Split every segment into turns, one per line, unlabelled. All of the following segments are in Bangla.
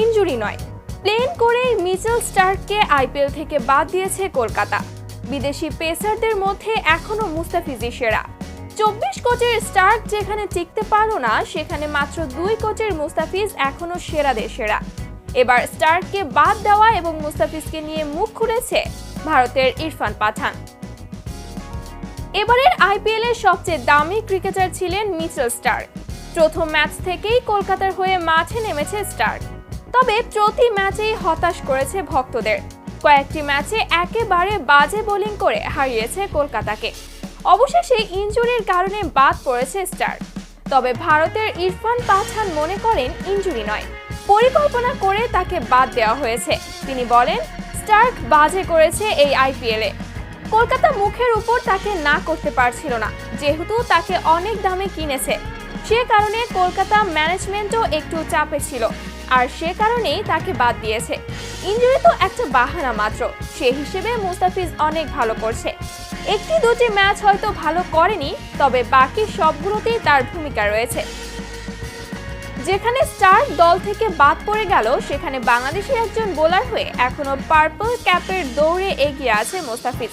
ইনজুরি নয়। প্লেন করেই মিচেল স্টার্ককে আইপিএল থেকে বাদ দিয়েছে কলকাতা। বিদেশি পেসারদের মধ্যে এখনও মুস্তাফিজি সেরা। চব্বিশ কোচের স্টার্ক যেখানে টিকতে পারল না, সেখানে মাত্র দুই কোচের মুস্তাফিজ এখনও সেরাদের সেরা। এবার স্টার্ককে বাদ দেওয়া এবং মুস্তাফিজকে নিয়ে মুখ খুলেছে ভারতের ইরফান পাঠান। এবারের আইপিএল এর সবচেয়ে দামি ক্রিকেটার ছিলেন মিচেল স্টার্ক। প্রথম ম্যাচ থেকেই কলকাতার হয়ে মাঠে নেমেছে স্টার্ক। তবে প্রতি ম্যাচেই হতাশ করেছে ভক্তদের। কয়েকটি ম্যাচে একেবারে বাজে বোলিং করে হারিয়েছে কলকাতাকে। অবশেষে ইঞ্জুরির কারণে বাদ পড়েছে স্টার। তবে ভারতের ইরফান পাঠান মনে করেন ইনজুরি নয়। পরিকল্পনা করে তাকে বাদ দেওয়া হয়েছে। তিনি বলেন, স্টার্ক বাজে করেছে এই আইপিএলে। কলকাতা মুখের উপর তাকে না করতে পারছিল না, যেহেতু তাকে অনেক দামে কিনেছে। সে কারণে কলকাতা ম্যানেজমেন্টও একটু চাপে ছিল। আর সে কারণেই তাকে বাদ দিয়েছে। ইঞ্জুরি তো একটা বাহানা মাত্র। সে হিসেবে মুস্তাফিজ অনেক ভালো করছে। একটি দুটি ম্যাচ হয়তো ভালো করেনি, তবে বাকি সবগুলোতেই তার ভূমিকা রয়েছে। যেখানে স্টার দল থেকে বাদ পড়ে গেল, সেখানে বাংলাদেশের একজন বোলার হয়ে এখনও পার্পল ক্যাপের দৌড়ে এগিয়ে আছে মোস্তাফিজ।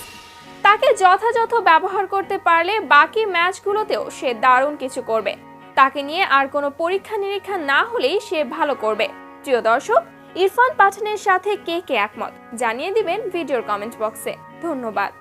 তাকে যথাযথ ব্যবহার করতে পারলে বাকি ম্যাচগুলোতেও সে দারুণ কিছু করবে। তাকে নিয়ে আর কোনো পরীক্ষা নিরীক্ষা না হলেই সে ভালো করবে। প্রিয় দর্শক ইরফান পাঠানের সাথে কে কে একমত? জানিয়ে দিবেন ভিডিওর কমেন্ট বক্সে ধন্যবাদ।